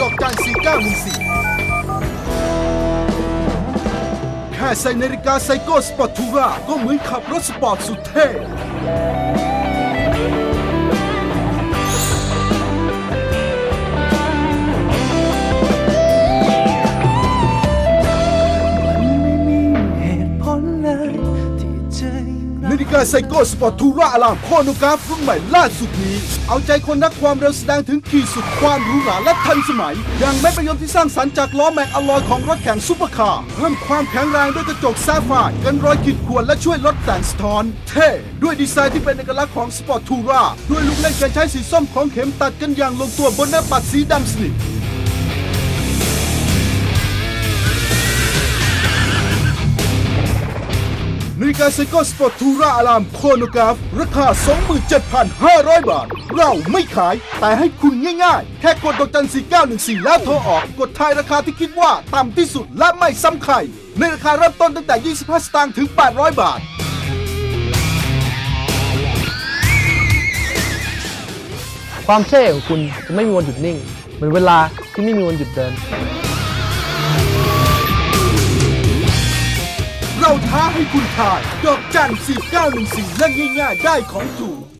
ดอกจันสี่เก้าหนึ่งสี่แค่ใส่นาฬิกาไซโก้สปอร์ตทูราก็เหมือนขับรถสปอร์ตสุดเท่ นาฬิกาไซโก้สปอร์ตทูราอลามโคโนกราฟรุ่นใหม่ล่าสุดนี้ เอาใจคนรักความเร็วแสดงถึงขีดสุดความหรูหราและทันสมัย อย่างแม็กประยนต์ที่สร้างสรรค์จากล้อแม็กอลลอยของรถแข่งซูเปอร์คาร์เพิ่มความแข็งแรงด้วยกระจกแซฟไฟร์กันรอยขีดข่วนและช่วยลดแต่งสะท้อน เท่ด้วยดีไซน์ที่เป็นเอกลักษณ์ของสปอร์ตทูราด้วยลูกเล่นการใช้สีส้มของเข็มตัดกันอย่างลงตัวบนหน้าปัดสีดำสนิท นาฬิกาไซโก้สปอร์ตทูราอลามโคโนกราฟราคา 27,500 บาท เราไม่ขาย แต่ให้คุณง่ายๆ แค่กดดอกจัน4914 แล้วโทรออก กดทายราคาที่คิดว่าต่ำที่สุดและไม่ซ้ำใคร ในราคาเริ่มต้นตั้งแต่ 25 สตางค์ถึง 800 บาทความเท่ของคุณจะไม่มีวันหยุดนิ่ง เหมือนเวลาที่ไม่มีวันหยุดเดิน ให้คุณทาย ดอกจัน4914และง่ายๆได้ของถูก